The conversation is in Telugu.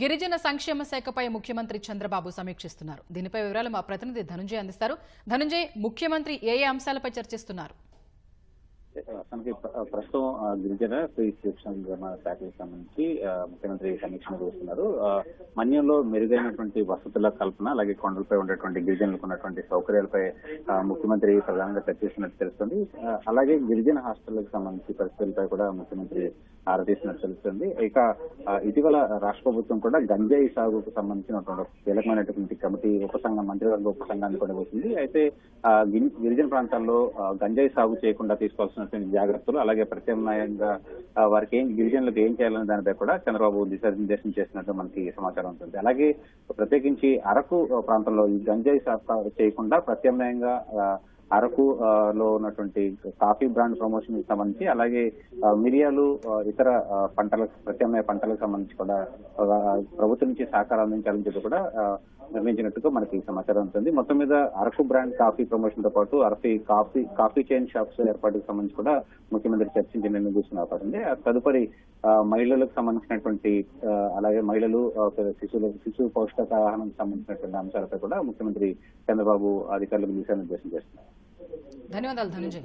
గిరిజన సంక్షేమ శాఖపై ముఖ్యమంత్రి చంద్రబాబు సమీక్షిస్తున్నారు. దీనిపై వివరాలు మా ప్రతినిధి ధనుంజయ్ అందిస్తారు. ధనుంజయ్ ముఖ్యమంత్రి ఏ ఏ అంశాలపై చర్చిస్తున్నారు? తనకి ప్ర- ప్రస్తుతం గిరిజన స్త్రీ శిక్షణ శాఖకి సంబంధించి ముఖ్యమంత్రి సమీక్ష చేస్తున్నారు. మన్యంలో మెరుగైనటువంటి వసతుల కల్పన అలాగే కొండలపై ఉండేటువంటి గిరిజనులకు ఉన్నటువంటి సౌకర్యాలపై ముఖ్యమంత్రి ప్రధానంగా చర్చిస్తున్నట్టు తెలుస్తుంది. అలాగే గిరిజన హాస్టళ్ళకు సంబంధించి పరిస్థితులపై కూడా ముఖ్యమంత్రి ఆరా తెలుస్తుంది. ఇక ఇటీవల రాష్ట్ర ప్రభుత్వం కూడా గంజాయి సాగుకు సంబంధించినటువంటి కీలకమైనటువంటి కమిటీ ఉపసంఘం మంత్రివర్గ ఉపసంఘాన్ని కూడా వచ్చింది అయితే గిరిజన ప్రాంతాల్లో గంజాయి సాగు చేయకుండా తీసుకోవాల్సినటువంటి జాగ్రత్తలు అలాగే ప్రత్యామ్నాయంగా వారికి ఏం గిరిజనులకు ఏం చేయాలనే దానిపై కూడా చంద్రబాబు దిశానిర్దేశం చేసినట్టు మనకి సమాచారం ఉంటుంది. అలాగే ప్రత్యేకించి అరకు ప్రాంతంలో ఈ గంజాయి సాగు చేయకుండా ప్రత్యామ్నాయంగా అరకు లో ఉన్నటువంటి కాఫీ బ్రాండ్ ప్రమోషన్కి సంబంధించి అలాగే మిరియాలు ఇతర పంటలకు ప్రత్యామ్నాయ పంటలకు సంబంధించి కూడా ప్రభుత్వం నుంచి సహకారం అందించాలని చెప్పి కూడా నిర్మించినట్టుగా నిర్ణయించినట్టుగా మనకి సమాచారం ఉంటుంది. మొత్తం మీద అరకు బ్రాండ్ కాఫీ ప్రమోషన్తో పాటు అరఫీ కాఫీ కాఫీ చైన్ షాప్స్ ఏర్పాటుకు సంబంధించి కూడా ముఖ్యమంత్రి చర్చించి నిర్ణయం తీసుకున్న అవకాశం ఆ తదుపరి మహిళలకు సంబంధించినటువంటి అలాగే మహిళలు శిశువులకు శిశువు శిశు పౌష్టికాహారానికి సంబంధించినటువంటి అంశాలపై కూడా ముఖ్యమంత్రి చంద్రబాబు అధికారులకు దిశానిర్దేశం చేస్తున్నారు. ధన్యవాదాలు ధనంజయ్.